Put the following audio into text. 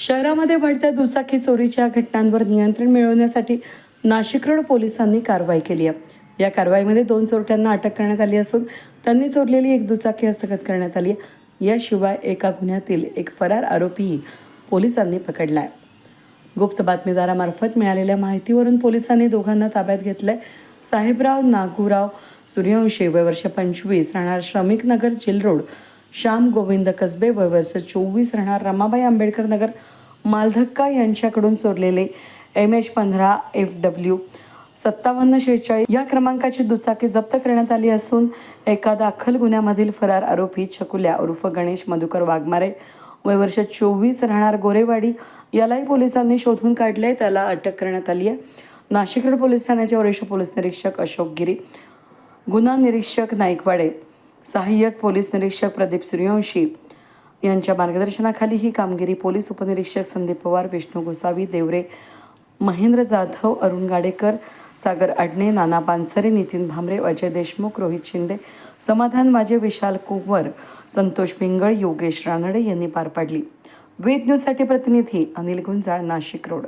शहरामध्ये वाढत्या दुचाकी चोरीच्या घटनांवर नियंत्रण मिळवण्यासाठी नाशिक रोड पोलिसांनी कारवाई केली आहे. या कारवाईमध्ये दोन चोरट्यांना अटक करण्यात आली असून त्यांनी चोरलेली एक दुचाकी हस्तगत करण्यात आली आहे. याशिवाय एका गुन्ह्यातील एक फरार आरोपीही पोलिसांनी पकडला आहे. गुप्त बातमीदारामार्फत मिळालेल्या माहितीवरून पोलिसांनी दोघांना ताब्यात घेतलंय. साहेबराव नागूराव सूर्यवंशी वय वर्ष पंचवीस राहणार श्रमिक नगर चिल रोड श्याम गोविंद कसबे वय वर्ष चोवीस राहणार रमाबाई आंबेडकर नगर मालधक्का यांच्याकडून चोरलेले एम एच पंधरा एफ डब्ल्यू सत्तावन्न शेहेचाळीस या क्रमांकाची दुचाकी जप्त करण्यात आली असून एका दाखल गुन्ह्यामधील फरार आरोपी छकुल्या उर्फ गणेश मधुकर वाघमारे वय वर्ष चोवीस राहणार गोरेवाडी यालाही पोलिसांनी शोधून काढले त्याला अटक करण्यात आली आहे. नाशिक रोड पोलीस ठाण्याचे वरिष्ठ पोलीस निरीक्षक अशोक गिरी गुन्हा निरीक्षक नाईकवाडे सहाय्यक पोलीस निरीक्षक प्रदीप सूर्यवंशी यांच्या मार्गदर्शनाखाली ही कामगिरी पोलीस उपनिरीक्षक संदीप पवार विष्णू गोसावी देवरे महेंद्र जाधव अरुण गाडेकर सागर आडणे नाना पानसरे नितीन भामरे अजय देशमुख रोहित शिंदे समाधान माझे विशाल कुंवर संतोष पिंगळ योगेश रानडे यांनी पार पाडली. वेद न्यूजसाठी प्रतिनिधी अनिल गुंजाळ नाशिक रोड.